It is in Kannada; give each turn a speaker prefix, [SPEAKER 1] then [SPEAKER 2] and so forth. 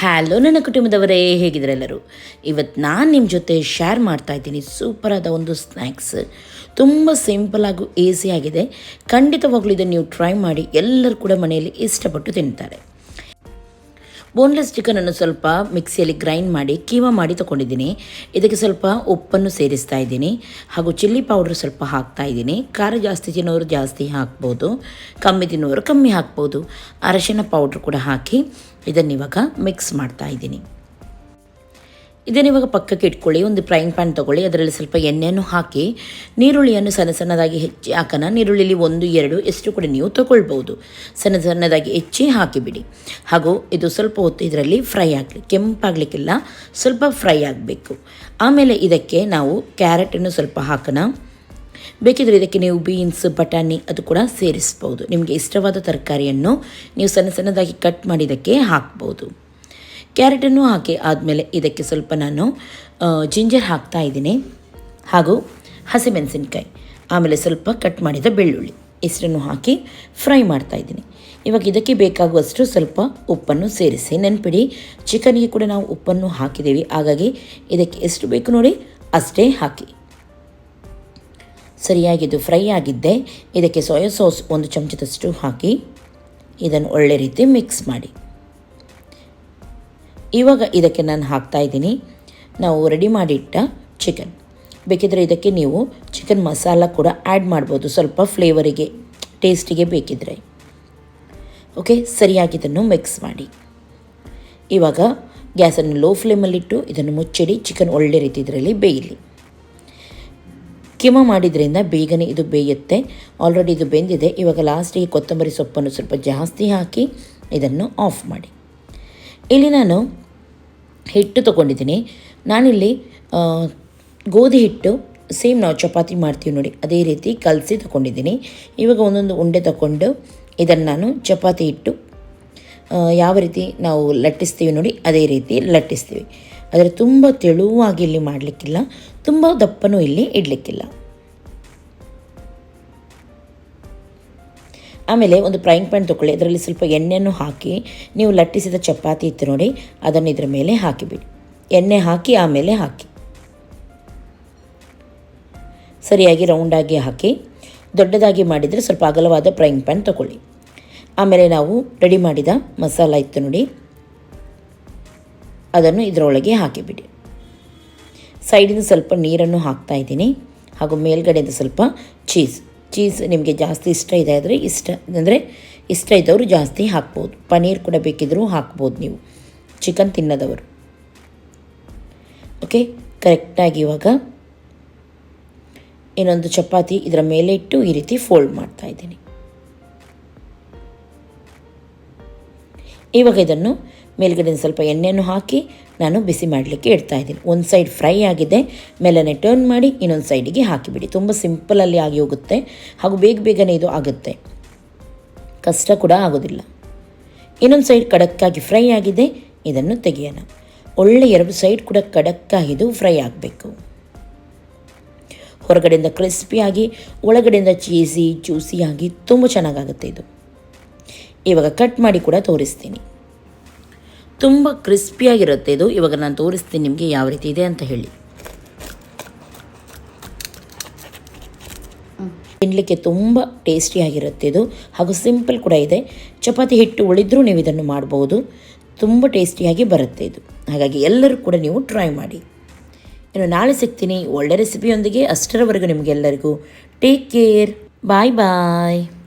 [SPEAKER 1] ಹ್ಯಾಲೋ ನನ್ನ ಕುಟುಂಬದವರೇ ಹೇಗಿದ್ದಾರೆ ಎಲ್ಲರೂ ಇವತ್ತು ನಾನು ನಿಮ್ಮ ಜೊತೆ ಶೇರ್ ಮಾಡ್ತಾ ಇದ್ದೀನಿ ಸೂಪರಾದ ಒಂದು ಸ್ನ್ಯಾಕ್ಸ್ ತುಂಬ ಸಿಂಪಲ್ ಏಸಿಯಾಗಿದೆ ಈಸಿ ಆಗಿದೆ. ಖಂಡಿತವಾಗ್ಲೂ ಇದನ್ನು ನೀವು ಟ್ರೈ ಮಾಡಿ ಎಲ್ಲರೂ ಕೂಡ ಮನೆಯಲ್ಲಿ ಇಷ್ಟಪಟ್ಟು ತಿಂತಾರೆ. ಬೋನ್ಲೆಸ್ ಚಿಕನನ್ನು ಸ್ವಲ್ಪ ಮಿಕ್ಸಿಯಲ್ಲಿ ಗ್ರೈಂಡ್ ಮಾಡಿ, ಕೀಮಾ ಮಾಡಿ ತಗೊಂಡಿದ್ದೀನಿ ಇದಕ್ಕೆ ಸ್ವಲ್ಪ ಉಪ್ಪನ್ನು ಸೇರಿಸ್ತಾ ಇದ್ದೀನಿ. ಹಾಗೂ ಚಿಲ್ಲಿ ಪೌಡ್ರ್ ಸ್ವಲ್ಪ ಹಾಕ್ತಾ ಇದ್ದೀನಿ. ಖಾರ ಜಾಸ್ತಿ ತಿನ್ನೋರು ಜಾಸ್ತಿ ಹಾಕ್ಬೋದು. ಕಮ್ಮಿ ತಿನ್ನೋರು ಕಮ್ಮಿ ಹಾಕ್ಬೋದು. ಅರಶಿನ ಪೌಡ್ರ್ ಕೂಡ ಹಾಕಿ ಇದನ್ನು ಇವಾಗ ಮಿಕ್ಸ್ ಮಾಡ್ತಾ ಇದ್ದೀನಿ. ಇದನ್ನು ಇವಾಗ ಪಕ್ಕಕ್ಕೆ ಇಟ್ಕೊಳ್ಳಿ, ಒಂದು ಫ್ರೈಂಗ್ ಪ್ಯಾನ್ ತೊಗೊಳ್ಳಿ, ಅದರಲ್ಲಿ ಸ್ವಲ್ಪ ಎಣ್ಣೆಯನ್ನು ಹಾಕಿ, ನೀರುಳ್ಳಿಯನ್ನು ಸಣ್ಣ ಸಣ್ಣದಾಗಿ ಹೆಚ್ಚಿ ಹಾಕೋಣ ನೀರುಳ್ಳಿಲಿ ಒಂದು, ಎರಡು ಎಷ್ಟು ಕೂಡ ನೀವು ತೊಗೊಳ್ಬೋದು ಸಣ್ಣ ಸಣ್ಣದಾಗಿ ಹೆಚ್ಚಿ ಹಾಕಿಬಿಡಿ. ಹಾಗೂ ಇದು ಸ್ವಲ್ಪ ಹೊತ್ತು ಇದರಲ್ಲಿ ಫ್ರೈ ಆಗಲಿ, ಕೆಂಪಾಗಲಿಕ್ಕಿಲ್ಲ, ಸ್ವಲ್ಪ ಫ್ರೈ ಆಗಬೇಕು. ಆಮೇಲೆ ಇದಕ್ಕೆ ನಾವು ಕ್ಯಾರೆಟನ್ನು ಸ್ವಲ್ಪ ಹಾಕೋಣ ಬೇಕಿದ್ರೆ ಇದಕ್ಕೆ ನೀವು ಬೀನ್ಸ್, ಬಟಾಣಿ ಅದು ಕೂಡ ಸೇರಿಸ್ಬೋದು. ನಿಮಗೆ ಇಷ್ಟವಾದ ತರಕಾರಿಯನ್ನು ನೀವು ಸಣ್ಣ ಸಣ್ಣದಾಗಿ ಕಟ್ ಮಾಡಿದ್ದಕ್ಕೆ ಹಾಕ್ಬೋದು. ಕ್ಯಾರೆಟನ್ನು ಹಾಕಿ ಆದಮೇಲೆ ಇದಕ್ಕೆ ಸ್ವಲ್ಪ ನಾನು ಜಿಂಜರ್ ಹಾಕ್ತಾ ಇದ್ದೀನಿ. ಹಾಗೂ ಹಸಿಮೆಣಸಿನ್ಕಾಯಿ, ಆಮೇಲೆ ಸ್ವಲ್ಪ ಕಟ್ ಮಾಡಿದ ಬೆಳ್ಳುಳ್ಳಿ, ಇಷ್ಟನ್ನು ಹಾಕಿ ಫ್ರೈ ಮಾಡ್ತಾ ಇದ್ದೀನಿ. ಇವಾಗ ಇದಕ್ಕೆ ಬೇಕಾಗುವಷ್ಟು ಸ್ವಲ್ಪ ಉಪ್ಪನ್ನು ಸೇರಿಸಿ ನೆನಪಿಡಿ. ಚಿಕನ್ಗೆ ಕೂಡ ನಾವು ಉಪ್ಪನ್ನು ಹಾಕಿದ್ದೀವಿ. ಹಾಗಾಗಿ ಇದಕ್ಕೆ ಎಷ್ಟು ಬೇಕು ನೋಡಿ ಅಷ್ಟೇ ಹಾಕಿ. ಸರಿಯಾಗಿದ್ದು ಫ್ರೈ ಆಗಿದ್ದೆ. ಇದಕ್ಕೆ ಸೋಯಾ ಸಾಸ್ ಒಂದು ಚಮಚದಷ್ಟು ಹಾಕಿ. ಇದನ್ನು ಒಳ್ಳೆ ರೀತಿ ಮಿಕ್ಸ್ ಮಾಡಿ. ಇವಾಗ ಇದಕ್ಕೆ ನಾನು ಹಾಕ್ತಾ ಇದ್ದೀನಿ. ನಾವು ರೆಡಿ ಮಾಡಿಟ್ಟ ಚಿಕನ್ ಬೇಕಿದ್ರೆ ಇದಕ್ಕೆ ನೀವು ಚಿಕನ್ ಮಸಾಲ ಕೂಡ ಆ್ಯಡ್ ಮಾಡ್ಬೋದು. ಸ್ವಲ್ಪ ಫ್ಲೇವರಿಗೆ ಟೇಸ್ಟಿಗೆ ಬೇಕಿದ್ರೆ. ಓಕೆ ಸರಿಯಾಗಿ ಇದನ್ನು ಮಿಕ್ಸ್ ಮಾಡಿ. ಇವಾಗ ಗ್ಯಾಸನ್ನು ಲೋ ಫ್ಲೇಮಲ್ಲಿಟ್ಟು ಇದನ್ನು ಮುಚ್ಚಿಡಿ. ಚಿಕನ್ ಒಳ್ಳೆ ರೀತಿ ಇದರಲ್ಲಿ ಬೇಯಲಿ. ಕಿಮ ಮಾಡಿದ್ರಿಂದ ಬೇಗನೆ ಇದು ಬೇಯುತ್ತೆ. ಆಲ್ರೆಡಿ ಇದು ಬೆಂದಿದೆ. ಇವಾಗ ಲಾಸ್ಟಿಗೆ ಕೊತ್ತಂಬರಿ ಸೊಪ್ಪನ್ನು ಸ್ವಲ್ಪ ಜಾಸ್ತಿ ಹಾಕಿ ಇದನ್ನು ಆಫ್ ಮಾಡಿ. ಇಲ್ಲಿ ನಾನು ಹಿಟ್ಟು ತೊಗೊಂಡಿದ್ದೀನಿ. ನಾನಿಲ್ಲಿ ಗೋಧಿ ಹಿಟ್ಟು ಸೇಮ್ ನಾವು ಚಪಾತಿ ಮಾಡ್ತೀವಿ ನೋಡಿ, ಅದೇ ರೀತಿ ಕಲಸಿ ತಗೊಂಡಿದ್ದೀನಿ. ಇವಾಗ ಒಂದೊಂದು ಉಂಡೆ ತಗೊಂಡು ಇದನ್ನು ನಾನು ಚಪಾತಿ ಹಿಟ್ಟು ಯಾವ ರೀತಿ ನಾವು ಲಟ್ಟಿಸ್ತೀವಿ ನೋಡಿ, ಅದೇ ರೀತಿ ಲಟ್ಟಿಸ್ತೀವಿ. ಆದರೆ ತುಂಬ ತೆಳುವಾಗಿ ಇಲ್ಲಿ ಮಾಡಲಿಕ್ಕಿಲ್ಲ, ತುಂಬ ದಪ್ಪನೂ ಇಲ್ಲಿ ಇಡಲಿಕ್ಕಿಲ್ಲ. ಆಮೇಲೆ ಒಂದು ಫ್ರೈಂಗ್ ಪ್ಯಾನ್ ತೊಗೊಳ್ಳಿ ಅದರಲ್ಲಿ ಸ್ವಲ್ಪ ಎಣ್ಣೆಯನ್ನು ಹಾಕಿ, ನೀವು ಲಟ್ಟಿಸಿದ ಚಪಾತಿ ಇತ್ತು ನೋಡಿ, ಅದನ್ನು ಇದರ ಮೇಲೆ ಹಾಕಿಬಿಡಿ. ಎಣ್ಣೆ ಹಾಕಿ, ಆಮೇಲೆ ಹಾಕಿ. ಸರಿಯಾಗಿ ರೌಂಡಾಗಿ ಹಾಕಿ, ದೊಡ್ಡದಾಗಿ ಮಾಡಿದರೆ ಸ್ವಲ್ಪ ಅಗಲವಾದ ಫ್ರೈಂಗ್ ಪ್ಯಾನ್ ತೊಗೊಳ್ಳಿ ಆಮೇಲೆ ನಾವು ರೆಡಿ ಮಾಡಿದ ಮಸಾಲ ಇತ್ತು ನೋಡಿ, ಅದನ್ನು ಇದರೊಳಗೆ ಹಾಕಿಬಿಡಿ. ಸೈಡಿಂದ ಸ್ವಲ್ಪ ನೀರನ್ನು ಹಾಕ್ತಾ ಇದ್ದೀನಿ, ಹಾಗೂ ಮೇಲ್ಗಡೆಯಿಂದ ಸ್ವಲ್ಪ ಚೀಸ್ ಚೀಸ್ ನಿಮಗೆ ಜಾಸ್ತಿ ಇಷ್ಟ ಇದೆ ಆದರೆ ಇಷ್ಟ, ಅಂದರೆ ಇಷ್ಟ ಇದ್ದವರು ಜಾಸ್ತಿ ಹಾಕ್ಬೋದು. ಪನೀರ್ ಕೂಡ ಬೇಕಿದ್ದರೂ ಹಾಕ್ಬೋದು ನೀವು. ಚಿಕನ್ ತಿನ್ನದವರು. ಓಕೆ ಕರೆಕ್ಟಾಗಿ ಇವಾಗ ಇನ್ನೊಂದು ಚಪಾತಿ ಇದರ ಮೇಲೆ ಇಟ್ಟು ಈ ರೀತಿ ಫೋಲ್ಡ್ ಮಾಡ್ತಾ ಇದ್ದೀನಿ. ಇವಾಗ ಇದನ್ನು ಮೇಲ್ಗಡೆ ಸ್ವಲ್ಪ ಎಣ್ಣೆಯನ್ನು ಹಾಕಿ ನಾನು ಬಿಸಿ ಮಾಡಲಿಕ್ಕೆ ಇಡ್ತಾ ಇದ್ದೀನಿ. ಒಂದು ಸೈಡ್ ಫ್ರೈ ಆಗಿದೆ, ಮೇಲನೆ ಟರ್ನ್ ಮಾಡಿ ಇನ್ನೊಂದು ಸೈಡಿಗೆ ಹಾಕಿಬಿಡಿ. ತುಂಬ ಸಿಂಪಲಲ್ಲಿ ಆಗಿ ಹೋಗುತ್ತೆ ಹಾಗೂ ಬೇಗ ಬೇಗನೆ ಇದು ಆಗುತ್ತೆ. ಕಷ್ಟ ಕೂಡ ಆಗೋದಿಲ್ಲ. ಇನ್ನೊಂದು ಸೈಡ್ ಕಡಕ್ಕಾಗಿ ಫ್ರೈ ಆಗಿದೆ, ಇದನ್ನು ತೆಗೆಯೋಣ. ಒಳ್ಳೆ ಎರಡು ಸೈಡ್ ಕೂಡ ಕಡಕ್ಕಾಗಿದ್ದು ಫ್ರೈ ಆಗಬೇಕು. ಹೊರಗಡೆಯಿಂದ ಕ್ರಿಸ್ಪಿಯಾಗಿ ಒಳಗಡೆಯಿಂದ ಚೀಸಿ ಜ್ಯೂಸಿಯಾಗಿ ತುಂಬ ಚೆನ್ನಾಗಾಗುತ್ತೆ ಇದು. ಇವಾಗ ಕಟ್ ಮಾಡಿ ಕೂಡ ತೋರಿಸ್ತೀನಿ. ತುಂಬ ಕ್ರಿಸ್ಪಿಯಾಗಿರುತ್ತೆ ಇದು. ಇವಾಗ ನಾನು ತೋರಿಸ್ತೀನಿ ನಿಮಗೆ ಯಾವ ರೀತಿ ಇದೆ ಅಂತ ಹೇಳಿ. ತಿನ್ನಲಿಕ್ಕೆ ತುಂಬ ಟೇಸ್ಟಿಯಾಗಿರುತ್ತೆ ಇದು. ಹಾಗೂ ಸಿಂಪಲ್ ಕೂಡ ಇದೆ. ಚಪಾತಿ ಹಿಟ್ಟು ಉಳಿದ್ರೂ ನೀವು ಇದನ್ನು ಮಾಡ್ಬೋದು. ತುಂಬ ಟೇಸ್ಟಿಯಾಗಿ ಬರುತ್ತೆ ಇದು. ಹಾಗಾಗಿ ಎಲ್ಲರೂ ಕೂಡ ನೀವು ಟ್ರೈ ಮಾಡಿ. ಇನ್ನು ನಾಳೆ ಸಿಗ್ತೀನಿ. ಒಳ್ಳೆ ರೆಸಿಪಿಯೊಂದಿಗೆ ಅಷ್ಟರವರೆಗೂ ನಿಮಗೆಲ್ಲರಿಗೂ ಟೇಕ್ ಕೇರ್ ಬಾಯ್ ಬಾಯ್